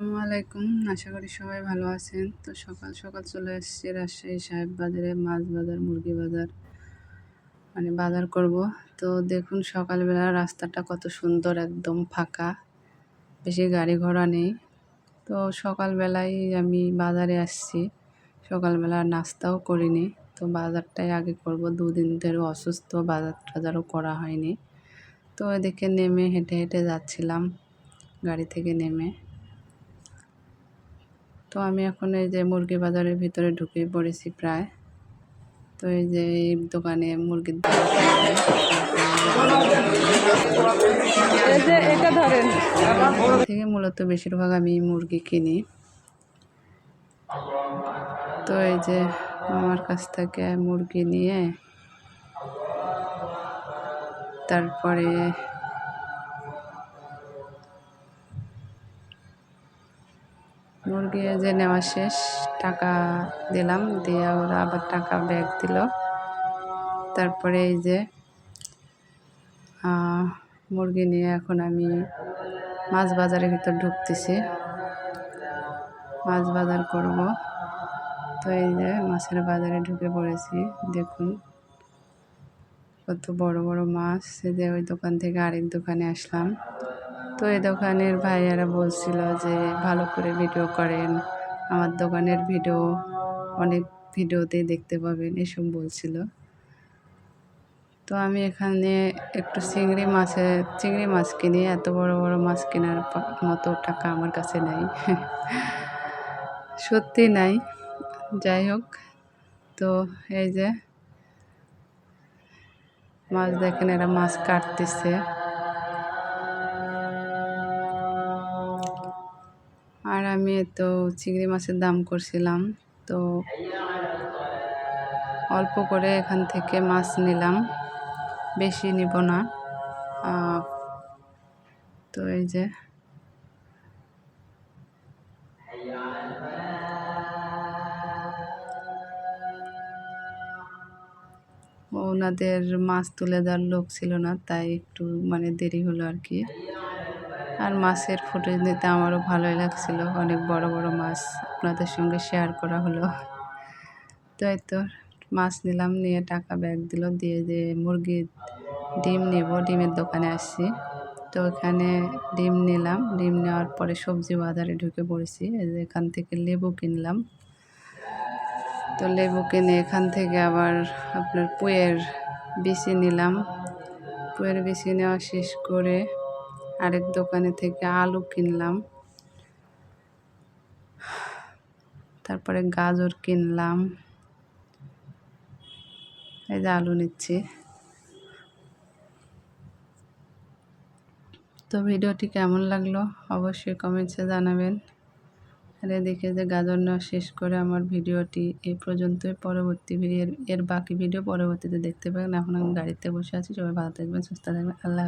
আলাইকুম আশা করি সবাই ভালো আছেন। তো সকাল সকাল চলে এসেছি রাজশাহী সাহেব বাজারে মাছ বাজার, মুরগি বাজার মানে বাজার করব। তো দেখুন সকালবেলা রাস্তাটা কত সুন্দর, একদম ফাঁকা, বেশি গাড়ি ঘোড়া নেই। তো সকালবেলায় আমি বাজারে আসছি। সকালবেলা নাস্তাও করিনি। তো বাজারটাই আগে করব। দুদিন ধরে অসুস্থ, বাজার টাজারও করা হয়নি। তো এদিকে নেমে হেঁটে হেঁটে যাচ্ছিলাম, গাড়ি থেকে নেমে। তো আমি এখন এই যে মুরগি বাজারের ভিতরে ঢুকে পড়েছি প্রায়। তো এই যে এই দোকানে মুরগির থেকে মূলত বেশিরভাগ আমি মুরগি কিনি। তো এই যে আমার কাছ থেকে মুরগি নিয়ে তারপরে মুরগি যে নেওয়া শেষ, টাকা দিলাম, দিয়ে ওরা আবার টাকা ব্যাগ দিল। তারপরে এই যে মুরগি নিয়ে এখন আমি মাছ বাজারের ভিতর ঢুকতেছি। মাছ বাজার করব। তো এই যে মাছের বাজারে ঢুকে পড়েছি, দেখুন। কত বড় বড় মাছ। যে ওই দোকান থেকে আরেক দোকানে আসলাম। তো এই দোকানের ভাইয়ারা বলছিল যে, ভালো করে ভিডিও করেন। আমার দোকানের ভিডিও, অনেক ভিডিওতে দেখতে পাবেন, এসব বলছিল। তো আমি এখানে একটু চিংড়ি মাছের চিংড়ি মাছ কিনি। এত বড় বড় মাছ কেনার মতো টাকা আমার কাছে নাই। সত্যি নাই। যাই হোক, তো এই যে, মাছ দেখেন এরা মাছ কাটতেছে। আমি তো চিংড়ি মাছের দাম করছিলাম, তো অল্প করে এখান থেকে মাছ নিলাম, বেশি নিব না। তো এই যে। ওনাদের মাছ তুলে দেওয়ার লোক ছিল না, তাই একটু মানে দেরি হলো আর কি। আর মাছের ফুটেজ নিতে আমারও ভালোই লাগছিল। অনেক বড় বড় মাছ আপনাদের সঙ্গে শেয়ার করা হলো। তো এই তো মাছ নিলাম, নিয়ে টাকা ব্যাগ দিল, দিয়ে যে মুরগির ডিম নেব, ডিমের দোকানে আসছি। তো এখানে ডিম নিলাম, ডিম নেওয়ার পরে সবজি বাজারে ঢুকে পড়েছি। এখান থেকে লেবু কিনলাম। তো লেবু কিনে এখান থেকে আবার আপনার পুয়ের বিচি নিলাম। পুয়ের বিচি নেওয়া শেষ করে আরেক দোকানে থেকে আলু কিনলাম। তারপরে গাজর কিনলাম। এই যে আলু নিচ্ছি। তো ভিডিওটি কেমন লাগল অবশ্যই কমেন্টসে জানাবেন। আর এদিকে যে গাজর নেওয়া শেষ করে আমার ভিডিওটি এই পর্যন্তই। পরবর্তী ভিডিও এর বাকি ভিডিও পরবর্তীতে দেখতে পাবেন এখন আমি গাড়িতে বসে আছি। সবাই ভালো থাকবেন, সুস্থ থাকবেন। আল্লাহ